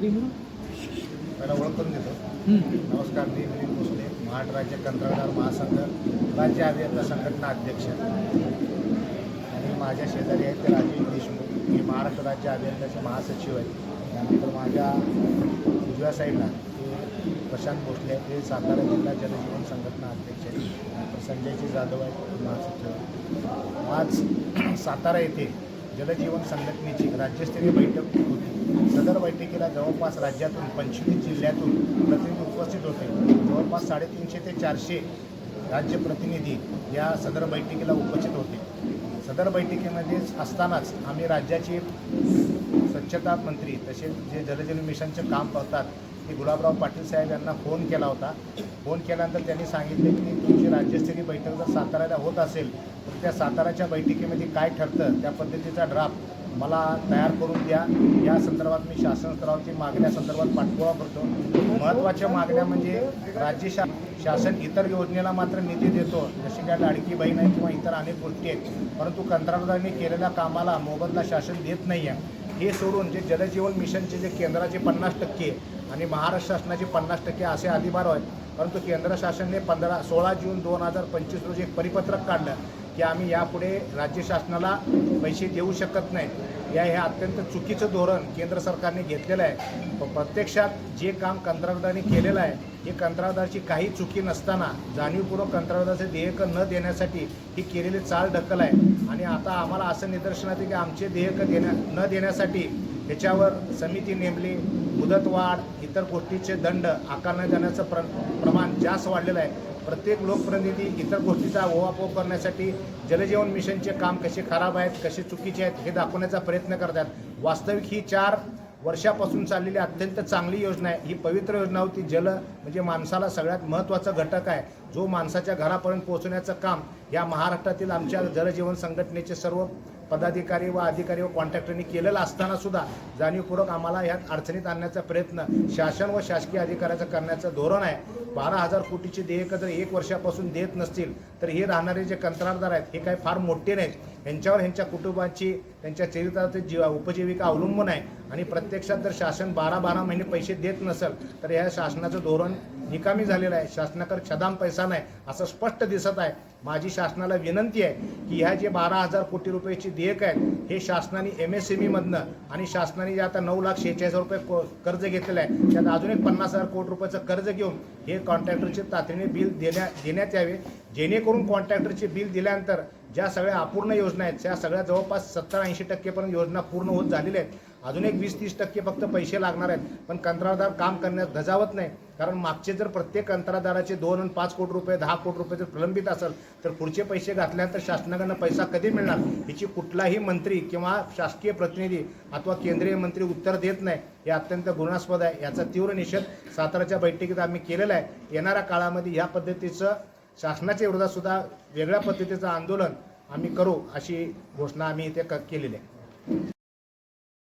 पहिला ओळख करून देतो नमस्कार मी मिलिंद भोसले महाराष्ट्र राज्य कंत्राटदार महासंघ राज्य अभियंता संघटना अध्यक्ष. आणि माझ्या शेजारी आहेत ते राजीव देशमुख हे महाराष्ट्र राज्य अभियंताचे महासचिव आहेत. त्यानंतर माझ्या उजव्या साईडला ते प्रशांत भोसले आहेत ते सातारा जिल्हा जलजीवन संघटना अध्यक्ष आहेत. संजयजी जाधव आहेत महासचिव. आज सातारा येथे जलजीवन संघटनेची राज्यस्तरीय बैठक होती. सदर बैठकीला जवळपास राज्यातून पंचवीस जिल्ह्यातून प्रतिनिधी उपस्थित होते. जवळपास साडेतीनशे ते चारशे राज्य प्रतिनिधी या सदर बैठकीला उपस्थित होते. सदर बैठकीमध्ये असतानाच आम्ही राज्याचे स्वच्छता मंत्री तसेच जे जलजीवन मिशनचे काम करतात ते गुलाबराव पाटील साहेब यांना फोन केला होता. फोन केल्यानंतर त्यांनी सांगितले की तुमची राज्यस्तरीय बैठक जर साताऱ्याला होत असेल तर त्या साताऱ्याच्या बैठकीमध्ये काय ठरतं त्या पद्धतीचा ड्राफ्ट मला तयार करून द्या. या संदर्भात मी शासन स्तरावरची मागण्या संदर्भात पाठपुरावा करतो. महत्त्वाच्या मागण्या म्हणजे राज्य शा शासन इतर योजनेला मात्र निधी देतो. जशी काय लाडकी बहीण आहे किंवा इतर अनेक गोष्टी आहेत. परंतु कंत्राटदारांनी केलेल्या कामाला मोबदला शासन देत नाही आहे हे सोडून जे जलजीवन मिशनचे जे केंद्राचे पन्नास टक्के आणि महाराष्ट्र शासनाचे पन्नास टक्के असे अधिभार आहेत परंतु केंद्र शासनाने पंधरा सोळा जून दोन हजार पंचवीस रोजी एक परिपत्रक काढलं की आम्ही यापुढे राज्य शासनाला पैसे देऊ शकत नाहीत. या हे अत्यंत चुकीचं धोरण केंद्र सरकारने घेतलेलं आहे. प- प्रत्यक्षात जे काम कंत्राटदाराने केलेलं आहे हे कंत्राटदारची काही चुकी नसताना जाणीवपूर्वक कंत्राटदाराचे देयक न देण्यासाठी ही केलेली चाल ढकल आहे. आणि आता आम्हाला असं निदर्शनात आहे की आमचे देयक देण्या न देण्यासाठी त्याच्यावर समिती नेमली मुदतवाढ इतर गोष्टीचे दंड आकारण्यात जाण्याचं प्र प्रमाण जास्त वाढलेलं आहे. प्रत्येक लोकप्रतिनिधी इतर गोष्टीचा ओवापोह करण्यासाठी जलजीवन मिशनचे काम कसे खराब आहेत कसे चुकीचे आहेत हे दाखवण्याचा प्रयत्न करतात. वास्तविक ही चार वर्षापासून चाललेली अत्यंत चांगली योजना आहे. ही पवित्र योजना होती. जल म्हणजे माणसाला सगळ्यात महत्त्वाचा घटक आहे. जो माणसाच्या घरापर्यंत पोहोचण्याचं काम या महाराष्ट्रातील आमच्या जलजीवन संघटनेचे सर्व पदाधिकारी व अधिकारी व कॉन्ट्रॅक्टरनी केलेलं असताना सुद्धा जाणीवपूर्वक आम्हाला ह्यात अडचणीत आणण्याचा प्रयत्न शासन व शासकीय अधिकाऱ्याचं करण्याचं धोरण आहे. बारा हजार कोटीची देयकं जर एक वर्षापासून देत नसतील तर हे राहणारे जे कंत्राटदार आहेत हे काही फार मोठे नाहीत. यांच्यावर ह्यांच्या कुटुंबाची त्यांच्या चरित्राचे जीवा उपजीविका अवलंबून आहे. आणि प्रत्यक्षात जर शासन बारा बारा महिने पैसे देत नसेल तर ह्या शासनाचं धोरण निकामी झालेलं आहे. शासनाकडे छदाम पैसा नाही असं स्पष्ट दिसत आहे. माझी शासनाला विनंती आहे की ह्या जे बारा हजार कोटी रुपयाची देयक आहेत हे शासनाने एम एस एम ईमधनं आणि शासनाने जे आता नऊ लाख शेहेचाळीस रुपये कर्ज घेतलेलं आहे त्यात अजून एक पन्नास हजार कोटी रुपयाचं कर्ज घेऊन हे कॉन्ट्रॅक्टरचे तातडीने बिल देण्या देण्यात यावे. जेणेकरून कॉन्ट्रॅक्टरचे बिल दिल्यानंतर ज्या सगळ्या अपूर्ण योजना आहेत त्या सगळ्या जवळपास सत्तर ऐंशी टक्केपर्यंत योजना पूर्ण होत झालेल्या आहेत. अजून एक वीस तीस टक्के फक्त पैसे लागणार आहेत. पण कंत्राटदार काम करण्यात धजावत नाही. कारण मागचे जर प्रत्येक कंत्राटदाराचे दोन आणि पाच कोटी रुपये दहा कोटी रुपये जर प्रलंबित असेल तर पुढचे पैसे घातल्यानंतर शासनाकडनं पैसा कधी मिळणार? याची कुठलाही मंत्री किंवा शासकीय प्रतिनिधी अथवा केंद्रीय मंत्री उत्तर देत नाही. हे अत्यंत गुणास्पद आहे. याचा तीव्र निषेध साताराच्या बैठकीत आम्ही केलेला आहे. येणाऱ्या काळामध्ये ह्या पद्धतीचं शासनाच्या विरोधात सुद्धा वेगळ्या पद्धतीचं आंदोलन आम्ही करू अशी घोषणा आम्ही इथे क केलेली आहे.